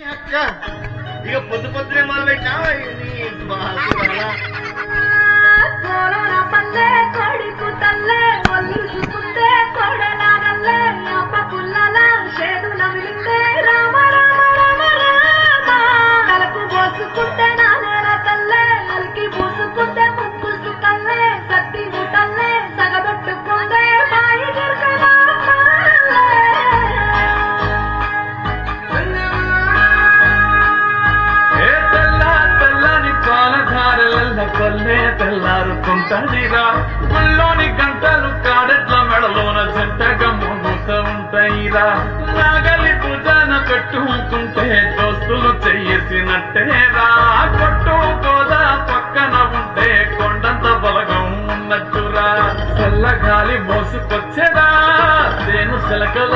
అక్క ఇక పొద్దు పొద్దునే మొదలు పెట్టావా పాలధారలల్ల కొల్లే తెల్లారుతుంటదిరా. గుళ్ళోని గంటలు కాడెట్ల మెడలోన జంట మోగుతూ ఉంటాయిరా. నాగలి పూజన పెట్టుకుంటే దోస్తులు చేసినట్టేరా కొట్టు గోదా పక్కన ఉంటే కొండంత బలగం ఉన్నట్టురా. చల్లగాలి మోసుకొచ్చేదా. సేను సెలకల